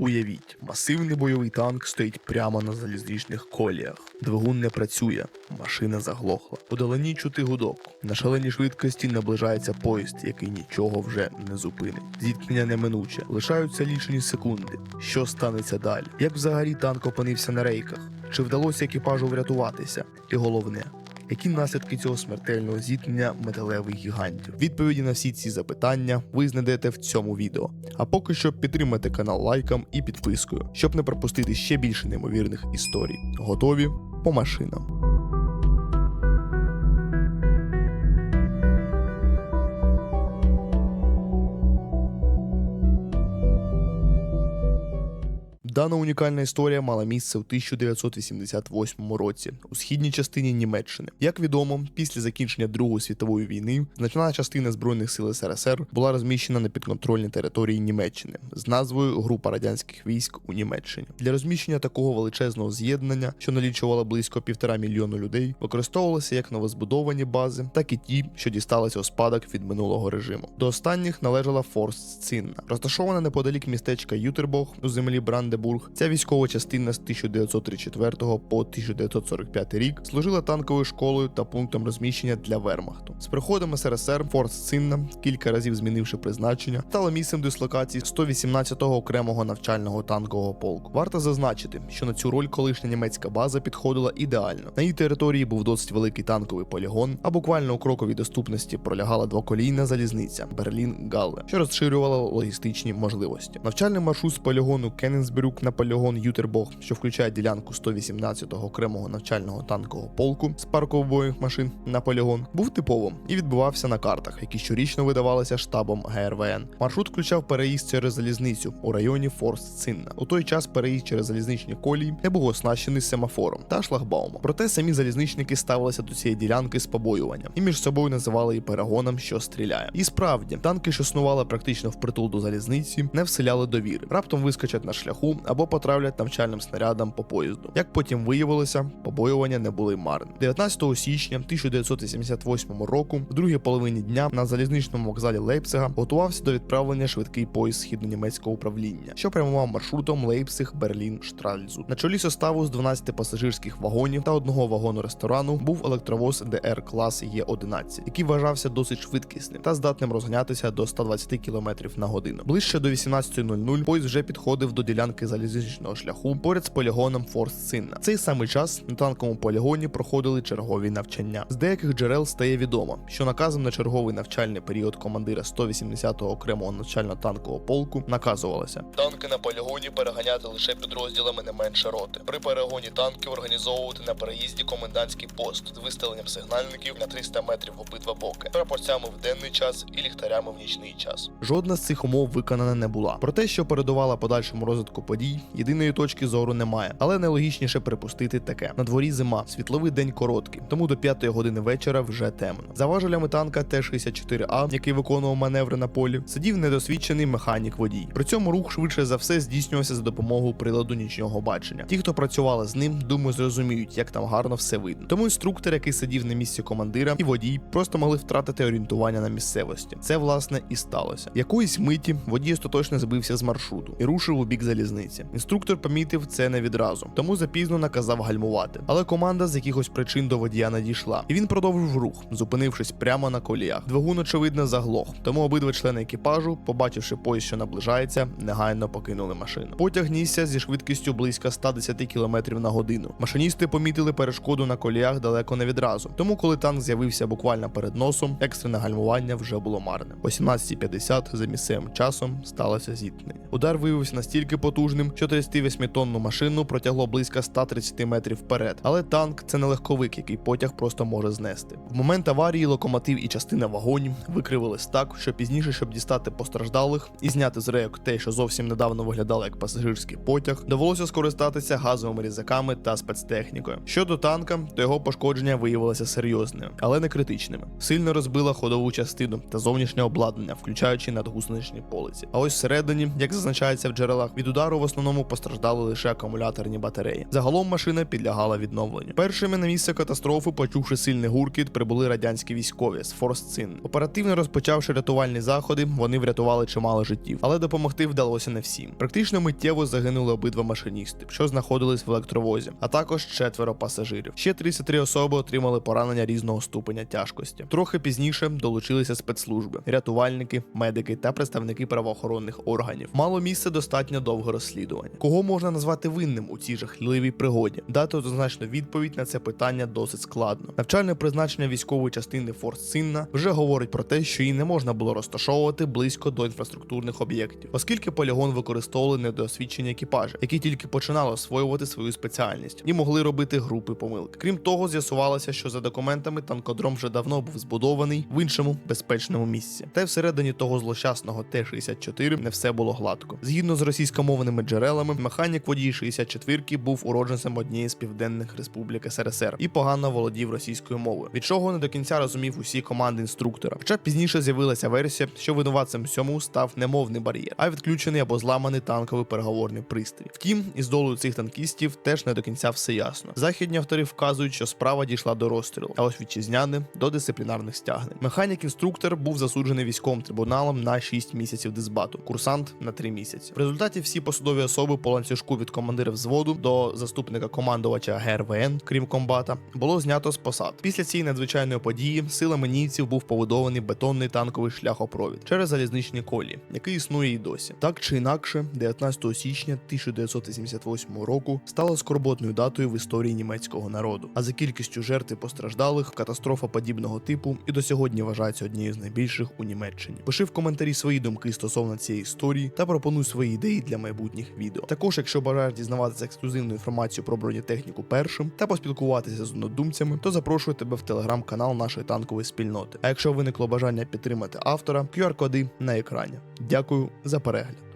Уявіть, масивний бойовий танк стоїть прямо на залізничних коліях. Двигун не працює, машина заглохла. Удалені чути гудок. На шаленій швидкості наближається поїзд, який нічого вже не зупинить. Зіткнення неминуче, лишаються лічені секунди. Що станеться далі? Як взагалі танк опинився на рейках? Чи вдалося екіпажу врятуватися? І головне, які наслідки цього смертельного зіткнення металевих гігантів? Відповіді на всі ці запитання ви знайдете в цьому відео. А поки що підтримайте канал лайком і підпискою, щоб не пропустити ще більше неймовірних історій. Готові по машинам. Дана унікальна історія мала місце у 1988 році у східній частині Німеччини. Як відомо, після закінчення Другої світової війни значна частина збройних сил СРСР була розміщена на підконтрольній території Німеччини з назвою Група радянських військ у Німеччині. Для розміщення такого величезного з'єднання, що налічувало близько півтора мільйону людей, використовувалися як новозбудовані бази, так і ті, що дісталися у спадок від минулого режиму. До останніх належала Форст Цинна, розташована неподалік містечка Ютербох у землі Брандебург. Ця військова частина з 1934 по 1945 рік служила танковою школою та пунктом розміщення для Вермахту. З приходом СРСР Форст Цинна, кілька разів змінивши призначення, стала місцем дислокації 118-го окремого навчального танкового полку. Варто зазначити, що на цю роль колишня німецька база підходила ідеально. На її території був досить великий танковий полігон, а буквально у кроковій доступності пролягала двоколійна залізниця Берлін-Галле, що розширювала логістичні можливості. Навчальний маршрут з полігону Кенненсбрюк на полігон Ютербох, що включає ділянку 118-го окремого навчального танкового полку з парку машин на полігон, був типовим і відбувався на картах, які щорічно видавалися штабом ГРВН. Маршрут включав переїзд через залізницю у районі Форст Цинна. У той час переїзд через залізничні колії не був оснащений семафором та шлагбаумом. Проте самі залізничники ставилися до цієї ділянки з побоюванням і між собою називали її перегоном, що стріляє. І справді, танки, що снували практично впритул до залізниці, не вселяли довіри. Раптом вискочать на шляху або потравлять навчальним снарядом по поїзду. Як потім виявилося, побоювання не були марні. 19 січня 1988 року, в другій половині дня, на залізничному вокзалі Лейпцига готувався до відправлення швидкий поїзд східно-німецького управління, що прямував маршрутом Лейпциг, Берлін, Штральзу. На чолі составу з 12 пасажирських вагонів та одного вагону ресторану був електровоз ДР клас Є11, який вважався досить швидкісним та здатним розганятися до 120 км на годину. Ближче до 18.00 поїзд вже підходив до ділянки залізничного шляху поряд з полігоном Форст Синна. Цей самий час на танковому полігоні проходили чергові навчання. З деяких джерел стає відомо, що наказом на черговий навчальний період командира 180-го окремого навчально-танкового полку наказувалося танки на полігоні переганяти лише підрозділами не менше роти. При перегоні танків організовувати на переїзді комендантський пост з виставленням сигнальників на 300 метрів в обидва боки, прапорцями в денний час і ліхтарями в нічний час. Жодна з цих умов виконана не була. Про те, що передувала подальшому розвитку подій, єдиної точки зору немає, але найлогічніше припустити таке: на дворі зима, світловий день короткий, тому до 5 години вечора вже темно. За важелями танка Т-64А, який виконував маневри на полі, сидів недосвідчений механік водій. При цьому рух швидше за все здійснювався за допомогою приладу нічного бачення. Ті, хто працювали з ним, думаю, зрозуміють, як там гарно все видно. Тому інструктор, який сидів на місці командира, і водій просто могли втратити орієнтування на місцевості. Це власне і сталося. Якоїсь миті водій остаточно збився з маршруту і рушив у бік залізниці. Інструктор помітив це не відразу, тому запізно наказав гальмувати. Але команда з якихось причин до водія надійшла, і він продовжив рух, зупинившись прямо на коліях. Двигун, очевидно, заглох. Тому обидва члени екіпажу, побачивши поїзд, що наближається, негайно покинули машину. Потяг нісся зі швидкістю близько 110 км на годину. Машиністи помітили перешкоду на коліях далеко не відразу. Тому, коли танк з'явився буквально перед носом, екстрене гальмування вже було марним. О 17.50 за місцевим часом сталося зіткнення. Удар виявився настільки потужним, що 38-тонну машину протягло близько 130 метрів вперед. Але танк це не легковик, який потяг просто може знести. В момент аварії локомотив і частина вагонів викривились так, що пізніше, щоб дістати постраждалих і зняти з рейок те, що зовсім недавно виглядало як пасажирський потяг, довелося скористатися газовими різаками та спецтехнікою. Щодо танка, то його пошкодження виявилося серйозними, але не критичними. Сильно розбила ходову частину та зовнішнє обладнання, включаючи надгусеничні полиці. А ось всередині, як зазначається в джерелах, від удару в основному постраждали лише акумуляторні батареї. Загалом машина підлягала відновленню. Першими на місце катастрофи, почувши сильний гуркіт, прибули радянські військові з Форсцин. Оперативно розпочавши рятувальні заходи, вони врятували чимало життів, але допомогти вдалося не всім. Практично миттєво загинули обидва машиністи, що знаходились в електровозі, а також четверо пасажирів. Ще 33 особи отримали поранення різного ступеня тяжкості. Трохи пізніше долучилися спецслужби, рятувальники, медики та представники правоохоронних органів. Мало місце достатньо довго розслідування. Кого можна назвати винним у цій жахливій пригоді? Дати однозначну відповідь на це питання досить складно. Навчальне призначення військової частини Форс Синна вже говорить про те, що її не можна було розташовувати близько до інфраструктурних об'єктів, оскільки полігон використовували недосвідчені екіпажі, які тільки починали освоювати свою спеціальність і могли робити групи помилок. Крім того, з'ясувалося, що за документами танкодром вже давно був збудований в іншому безпечному місці. Та й всередині того злощасного Т-64 не все було гладко. Згідно з російськомовними джерелами, механік водій 64-ки був уродженцем однієї з південних республік СРСР і погано володів російською мовою, від чого не до кінця розумів усі команди інструктора. Хоча пізніше з'явилася версія, що винуватцем всьому став не мовний бар'єр, а відключений або зламаний танковий переговорний пристрій. Втім, із долею цих танкістів теж не до кінця все ясно. Західні автори вказують, що справа дійшла до розстрілу, а ось вітчизняни до дисциплінарних стягнень. Механік-інструктор був засуджений військовим трибуналом на 6 місяців дисбату, курсант на 3 місяці. В результаті всі посадові особи по ланцюжку від командира взводу до заступника командувача ГРВН, крім комбата, було знято з посад. Після цієї надзвичайної події силами німців був побудований бетонний танковий шляхопровід через залізничні колії, який існує і досі. Так чи інакше, 19 січня 1988 року стало скорботною датою в історії німецького народу. А за кількістю жертв і постраждалих катастрофа подібного типу і до сьогодні вважається однією з найбільших у Німеччині. Пиши в коментарі свої думки стосовно цієї історії та пропонуй свої ідеї для майбутніх відео. Також, якщо бажаєш дізнаватися ексклюзивну інформацію про бронетехніку першим та поспілкуватися з однодумцями, то запрошую тебе в телеграм-канал нашої танкової спільноти. А якщо виникло бажання підтримати автора, QR-коди на екрані. Дякую за перегляд.